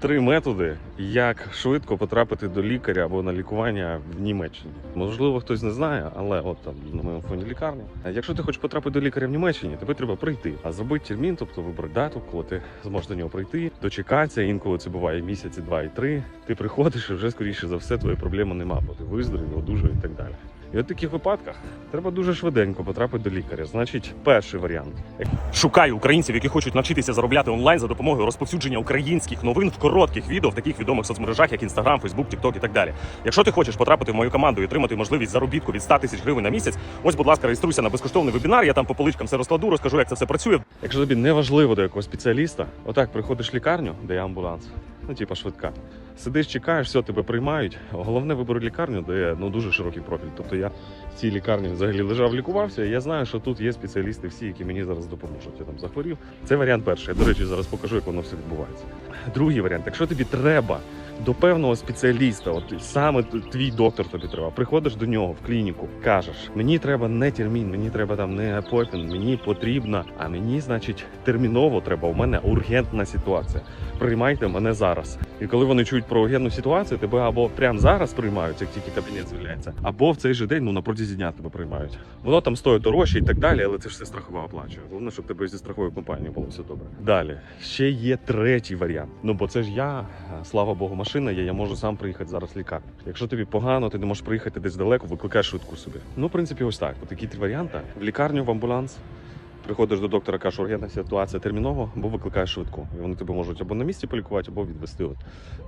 Три методи, як швидко потрапити до лікаря або на лікування в Німеччині. Можливо, хтось не знає, але от там на моєму фоні лікарня. Якщо ти хочеш потрапити до лікаря в Німеччині, тобі треба прийти, а зробити термін, тобто вибрати дату, коли ти зможеш до нього прийти, дочекатися. Інколи це буває місяці, два і три. Ти приходиш і вже скоріше за все твої проблеми нема, бо ти виздоровів, одужав і так далі. І от в таких випадках треба дуже швиденько потрапити до лікаря. Значить, перший варіант Шукаю українців, які хочуть навчитися заробляти онлайн за допомогою розповсюдження українських новин в коротких відео в таких відомих соцмережах, як Instagram, Facebook, TikTok і так далі. Якщо ти хочеш потрапити в мою команду і отримати можливість заробітку від 100 тисяч гривень на місяць, ось, будь ласка, реєструйся на безкоштовний вебінар. Я там по поличкам все розкладу, розкажу, як це все працює. Якщо тобі не важливо до якогось спеціаліста, отак приходиш в лікарню, де є амбуланс, ну типа швидка. Сидиш, чекаєш, все, тебе приймають. Головне вибори лікарню, де ну дуже широкий профіль. Тобто я в цій лікарні взагалі лежав, лікувався. І я знаю, що тут є спеціалісти всі, які мені зараз допоможуть. Я там захворів. Це варіант перший. Я, до речі, зараз покажу, як воно все відбувається. Другий варіант, якщо тобі треба до певного спеціаліста, от саме твій доктор тобі треба. Приходиш до нього в клініку, кажеш: мені треба не термін, мені треба там не апойтмент, мені потрібно, а мені, значить, терміново треба. У мене ургентна ситуація. Приймайте мене зараз. І коли вони чують про ситуацію, тебе або прямо зараз приймають, як тільки кабінет з'являється, або в цей же день, ну протязі дня тебе приймають. Воно там стоїть дорожче і так далі, але це ж все страхова оплачує. Головне, щоб тебе зі страховою компанією було все добре. Далі ще є третій варіант. Ну бо це ж я, слава Богу, машина є. Я можу сам приїхати зараз в лікарню. Якщо тобі погано, ти не можеш приїхати десь далеко, викликаєш швидку собі. Ну, в принципі, ось так. Такі три варіанти: в лікарню, в амбуланс. Приходиш до доктора, кажеш, ургентна ситуація терміново, або викликаєш швидку. І вони тебе можуть або на місці полікувати, або відвести от,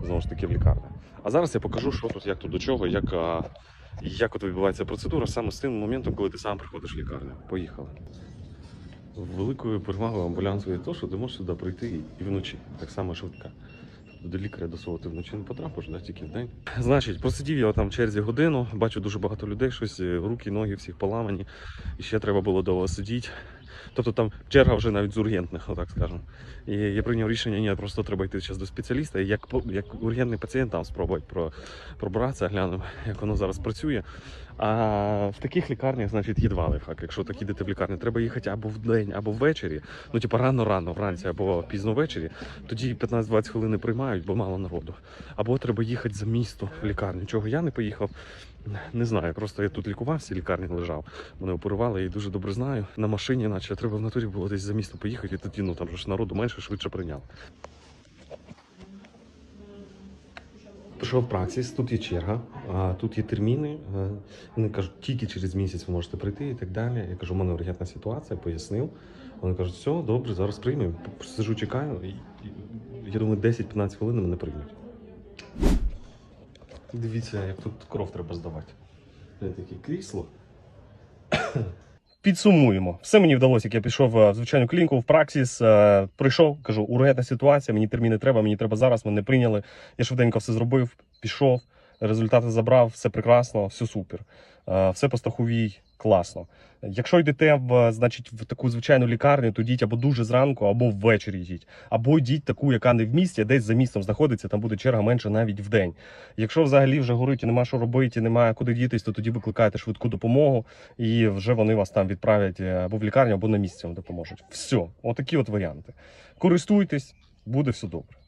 знову ж таки в лікарню. А зараз я покажу, що тут, як тут до чого, як, як от відбувається процедура саме з тим моментом, коли ти сам приходиш в лікарню. Поїхали. Великою перевагою амбулянсу є те, що ти можеш сюди прийти і вночі, так само швидка. До лікаря до свого ти вночі не потрапиш, да, тільки в день. Значить, просидів я там в черзі годину, бачу дуже багато людей, щось е, руки, ноги всіх поламані, і ще треба було довго сидіти. Тобто там черга вже навіть з ургентних, отак скажемо. І я прийняв рішення, ні, просто треба йти зараз до спеціаліста, і як, як ургентний пацієнт там спробувати про, пробратися, глянемо, як воно зараз працює. А в таких лікарнях, значить, є два. Якщо так ідете в лікарню, треба їхати або в день, або ввечері. Ну, типу, рано-рано, вранці або пізно ввечері. Тоді 15-20 хвилин не приймають, бо мало народу. Або треба їхати за місто в лікарню. Чого я не поїхав, не знаю. Просто я тут лікувався, лікарні лежав. Мене оперували, я її дуже добре знаю. На машині, наче треба в натурі було десь за місто поїхати, і тоді ну там ж народу менше, швидше прийняли. Прийшов праксис, тут є черга, тут є терміни. е, Вони кажуть, тільки через місяць ви можете прийти і так далі. Я кажу, у мене ургентна ситуація, пояснив. Вони кажуть, все, добре, зараз приймемо. Сижу, чекаю. Я думаю, 10-15 хвилин мене приймуть. Дивіться, як тут кров треба здавати. Це таке крісло. Підсумуємо. Все мені вдалося, як я пішов е, в звичайну клініку в праксіс. е, Прийшов, кажу, ургентна ситуація, мені терміни треба, мені треба зараз, мене прийняли. Я швиденько все зробив, пішов, результати забрав, все прекрасно, все супер. Е, Все по страховій класно. Якщо йдете в, значить, в таку звичайну лікарню, то йдіть або дуже зранку, або ввечері йдіть. Або йдіть таку, яка не в місті, а десь за містом знаходиться, там буде черга менше навіть в день. Якщо взагалі вже горить і нема що робити, немає куди дітись, то тоді викликаєте швидку допомогу, і вже вони вас там відправлять е, або в лікарню, або на місці вам допоможуть. Все, отакі от варіанти. Користуйтесь, буде все добре.